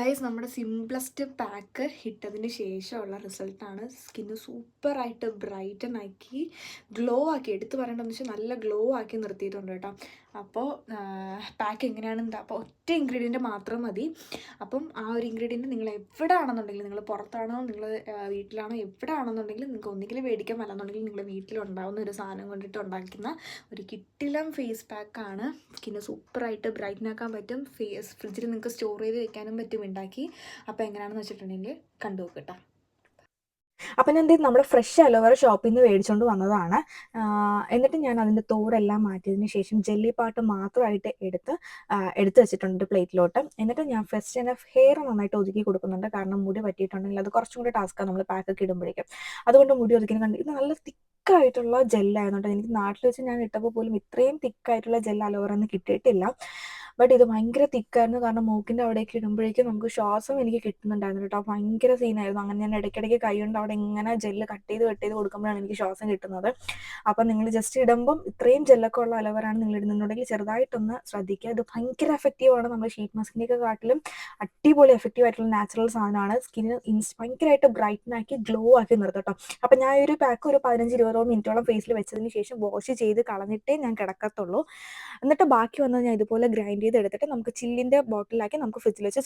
Guys നമ്മുടെ simplest pack ഇട്ടതിന് ശേഷമുള്ള റിസൾട്ടാണ് സ്കിന്ന് സൂപ്പറായിട്ട് ബ്രൈറ്റൻ ആക്കി ഗ്ലോ ആക്കി. എടുത്തു പറയേണ്ടതെന്ന് വെച്ചാൽ നല്ല ഗ്ലോ ആക്കി നിർത്തിയിട്ടുണ്ട് കേട്ടോ. അപ്പോൾ പാക്ക് എങ്ങനെയാണ് എന്താ അപ്പോൾ ഒറ്റ ഇൻഗ്രീഡിയന്റ് മാത്രം മതി. അപ്പം ആ ഒരു ഇൻഗ്രീഡിയന്റ് നിങ്ങൾ എവിടെ ആണെന്നുണ്ടെങ്കിൽ നിങ്ങൾ പുറത്താണോ നിങ്ങൾ വീട്ടിലാണോ എവിടെ ആണെന്നുണ്ടെങ്കിൽ നിങ്ങൾക്ക് ഒന്നുകിൽ മേടിക്കാൻ അല്ലാന്നുണ്ടെങ്കിൽ നിങ്ങൾ വീട്ടിലുണ്ടാവുന്ന ഒരു സാധനം കൊണ്ടിട്ട് ഉണ്ടാക്കുന്ന ഒരു കിട്ടിലം ഫേസ് പാക്കാണ് സ്കിന്ന് സൂപ്പറായിട്ട് ബ്രൈറ്റൻ ആക്കാൻ പറ്റും. ഫേസ് ഫ്രിഡ്ജിൽ നിങ്ങൾക്ക് സ്റ്റോർ ചെയ്ത് വെക്കാനും പറ്റും ഉണ്ടാക്കി. അപ്പോൾ എങ്ങനെയാണെന്ന് വെച്ചിട്ടുണ്ടെങ്കിൽ കണ്ടു നോക്കട്ടോ അപ്പം ഞാൻ എന്ത് നമ്മുടെ ഫ്രഷ് അലോവേറ ഷോപ്പിൽ നിന്ന് മേടിച്ചുകൊണ്ട് വന്നതാണ്. എന്നിട്ട് ഞാൻ അതിന്റെ തോടെല്ലാം മാറ്റിയതിന് ശേഷം ജെല്ലി പാട്ട് മാത്രമായിട്ട് എടുത്ത് എടുത്ത് വെച്ചിട്ടുണ്ട് പ്ലേറ്റിലോട്ട് എന്നിട്ട് ഞാൻ ഫസ്റ്റ് തന്നെ ഹെയർ നന്നായിട്ട് ഒതുക്കി കൊടുക്കുന്നുണ്ട്. കാരണം മുടി പറ്റിയിട്ടുണ്ടെങ്കിൽ അത് കുറച്ചും കൂടി ടാസ്ക്കാണ് നമ്മൾ പാക്കൊക്കെ ഇടുമ്പോഴേക്കും. അതുകൊണ്ട് മുടി ഒതുക്കി കണ്ട് ഇത് നല്ല തിക്കായിട്ടുള്ള ജെല്ലായിരുന്നു കേട്ടോ എനിക്ക് നാട്ടിൽ വെച്ച് ഞാൻ ഇട്ടപ്പോൾ പോലും ഇത്രയും തിക്കായിട്ടുള്ള ജെൽ അലോവേറ കിട്ടിയിട്ടില്ല. ബട്ട് ഇത് ഭയങ്കര തിക്കായിരുന്നു. കാരണം മൂക്കിന്റെ അവിടേക്ക് ഇടുമ്പോഴേക്കും നമുക്ക് ശ്വാസം എനിക്ക് കിട്ടുന്നുണ്ടായിരുന്നു കേട്ടോ. ഭയങ്കര സീനായിരുന്നു അങ്ങനെ ഞാൻ ഇടയ്ക്കിടയ്ക്ക് കൈ കൊണ്ട് അവിടെ ഇങ്ങനെ ജെല്ല് കട്ട് ചെയ്ത് കട്ട് ചെയ്ത് കൊടുക്കുമ്പോഴാണ് എനിക്ക് ശ്വാസം കിട്ടുന്നത്. അപ്പം നിങ്ങൾ ജസ്റ്റ് ഇടുമ്പം ഇത്രയും ജെല്ലൊക്കെ ഉള്ള അലവറാണ് നിങ്ങൾ ഇടുന്നുണ്ടെങ്കിൽ ചെറുതായിട്ടൊന്ന് ശ്രദ്ധിക്കുക. ഇത് ഭയങ്കര എഫക്റ്റീവ് ആണ്. നമ്മുടെ ഷീറ്റ് മാസ്കിന്റെയൊക്കെ കാട്ടിലും അടിപൊളി എഫക്റ്റീവ് ആയിട്ടുള്ള നാച്ചുറൽ സാധനമാണ്. സ്കിന്നിന് ഇൻസ് ഭയങ്കരമായിട്ട് ബ്രൈറ്റൻ ആക്കി ഗ്ലോ ആക്കി നിർത്തും കേട്ടോ. അപ്പം ഞാൻ ഒരു പാക്ക് ഒരു പതിനഞ്ച് ഇരുപതോ മിനിറ്റോളം ഫേസിൽ വെച്ചതിന് ശേഷം വാഷ് ചെയ്ത് കളഞ്ഞിട്ടേ ഞാൻ കിടക്കത്തുള്ളൂ. എന്നിട്ട് ബാക്കി വന്നത് ഞാൻ ഇതുപോലെ ഗ്രൈൻഡ് ചെയ്ത് എടുത്തിട്ട് നമുക്ക് ചില്ലിന്റെ ബോട്ടിലാക്കി നമുക്ക് ഫ്രിഡ്ജിൽ വെച്ച്